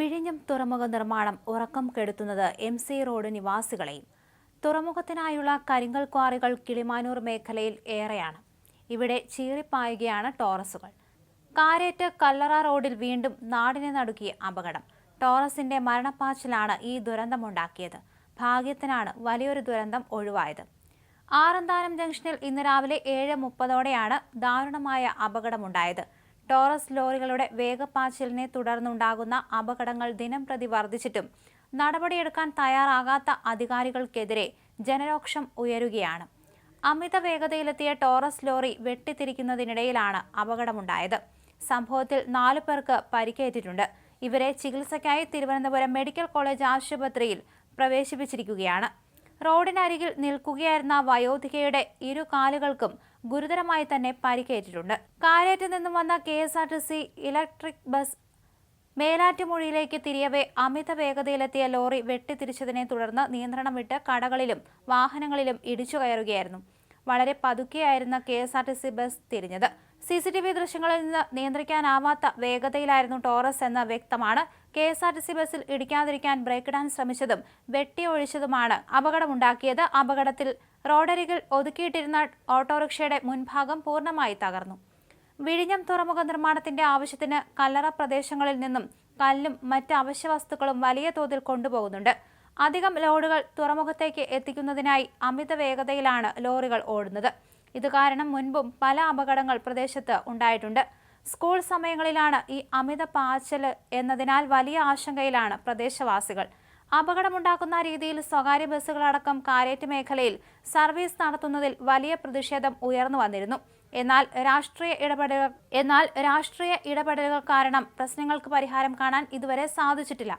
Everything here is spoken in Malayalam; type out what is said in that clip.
വിഴിഞ്ഞം തുറമുഖ നിർമ്മാണം ഉറക്കം കെടുത്തുന്നത് എം സി റോഡ് നിവാസികളെയും. തുറമുഖത്തിനായുള്ള കരിങ്കൽ ക്വാറികൾ കിളിമാനൂർ മേഖലയിൽ ഏറെയാണ്. ഇവിടെ ചീറിപ്പായുകയാണ് ടോറസുകൾ. കാരേറ്റ് കല്ലറ റോഡിൽ വീണ്ടും നാടിനെ നടുക്കിയ അപകടം. ടോറസിന്റെ മരണപ്പാച്ചിലാണ് ഈ ദുരന്തമുണ്ടാക്കിയത്. ഭാഗ്യത്തിനാണ് വലിയൊരു ദുരന്തം ഒഴിവായത്. ആറന്താനം ജംഗ്ഷനിൽ ഇന്ന് രാവിലെ ഏഴ് മുപ്പതോടെയാണ് ദാരുണമായ അപകടമുണ്ടായത്. ടോറസ് ലോറികളുടെ വേഗപ്പാച്ചിലിനെ തുടർന്നുണ്ടാകുന്ന അപകടങ്ങൾ ദിനം പ്രതി വർദ്ധിച്ചിട്ടും നടപടിയെടുക്കാൻ തയ്യാറാകാത്ത അധികാരികൾക്കെതിരെ ജനരോക്ഷം ഉയരുകയാണ്. അമിത വേഗതയിലെത്തിയ ടോറസ് ലോറി വെട്ടിത്തിരിക്കുന്നതിനിടയിലാണ് അപകടമുണ്ടായത്. സംഭവത്തിൽ നാലു പേർക്ക് പരിക്കേറ്റിട്ടുണ്ട്. ഇവരെ ചികിത്സയ്ക്കായി തിരുവനന്തപുരം മെഡിക്കൽ കോളേജ് ആശുപത്രിയിൽ പ്രവേശിപ്പിച്ചിരിക്കുകയാണ്. റോഡിനരികിൽ നിൽക്കുകയായിരുന്ന വയോധികയുടെ ഇരു കാലുകൾക്കും ഗുരുതരമായി തന്നെ പരിക്കേറ്റിട്ടുണ്ട്. കാരേറ്റിൽ നിന്നും വന്ന K S R T C electric bus മേലാറ്റുമൊഴിയിലേക്ക് തിരിയവേ അമിത വേഗതയിലെത്തിയ ലോറി വെട്ടിത്തിരിച്ചതിനെ തുടർന്ന് നിയന്ത്രണം വിട്ട് കടകളിലും വാഹനങ്ങളിലും ഇടിച്ചു കയറുകയായിരുന്നു. വളരെ പതുക്കെയായിരുന്ന K S R T C bus തിരിഞ്ഞത്. C C T V ദൃശ്യങ്ങളിൽ നിന്ന് നിയന്ത്രിക്കാനാവാത്ത വേഗതയിലായിരുന്നു ടോറസ് എന്ന് വ്യക്തമാണ് K S R T C ബസ്സിൽ ഇടിക്കാതിരിക്കാൻ ബ്രേക്ക് ഇടാൻ ശ്രമിച്ചതും വെട്ടിയൊഴിച്ചതുമാണ് അപകടമുണ്ടാക്കിയത്. അപകടത്തിൽ റോഡരികിൽ ഒതുക്കിയിട്ടിരുന്ന ഓട്ടോറിക്ഷയുടെ മുൻഭാഗം പൂർണമായി തകർന്നു. വിഴിഞ്ഞം തുറമുഖ നിർമ്മാണത്തിന്റെ ആവശ്യത്തിന് കല്ലറ പ്രദേശങ്ങളിൽ നിന്നും കല്ലും മറ്റ് അവശ്യ വസ്തുക്കളും വലിയ തോതിൽ കൊണ്ടുപോകുന്നുണ്ട്. അധികം ലോഡുകൾ തുറമുഖത്തേക്ക് എത്തിക്കുന്നതിനായി അമിത വേഗതയിലാണ് ലോറികൾ ഓടുന്നത്. ഇത് കാരണം മുൻപും പല അപകടങ്ങൾ പ്രദേശത്ത് ഉണ്ടായിട്ടുണ്ട്. സ്കൂൾ സമയങ്ങളിലാണ് ഈ അമിത പാച്ചൽ എന്നതിനാൽ വലിയ ആശങ്കയിലാണ് പ്രദേശവാസികൾ. അപകടമുണ്ടാക്കുന്ന രീതിയിൽ സ്വകാര്യ ബസ്സുകളടക്കം കാരേറ്റ് മേഖലയിൽ സർവീസ് നടത്തുന്നതിൽ വലിയ പ്രതിഷേധം ഉയർന്നു വന്നിരുന്നു. എന്നാൽ രാഷ്ട്രീയ ഇടപെടലുകൾ എന്നാൽ രാഷ്ട്രീയ ഇടപെടലുകൾ കാരണം പ്രശ്നങ്ങൾക്ക് പരിഹാരം കാണാൻ ഇതുവരെ സാധിച്ചിട്ടില്ല.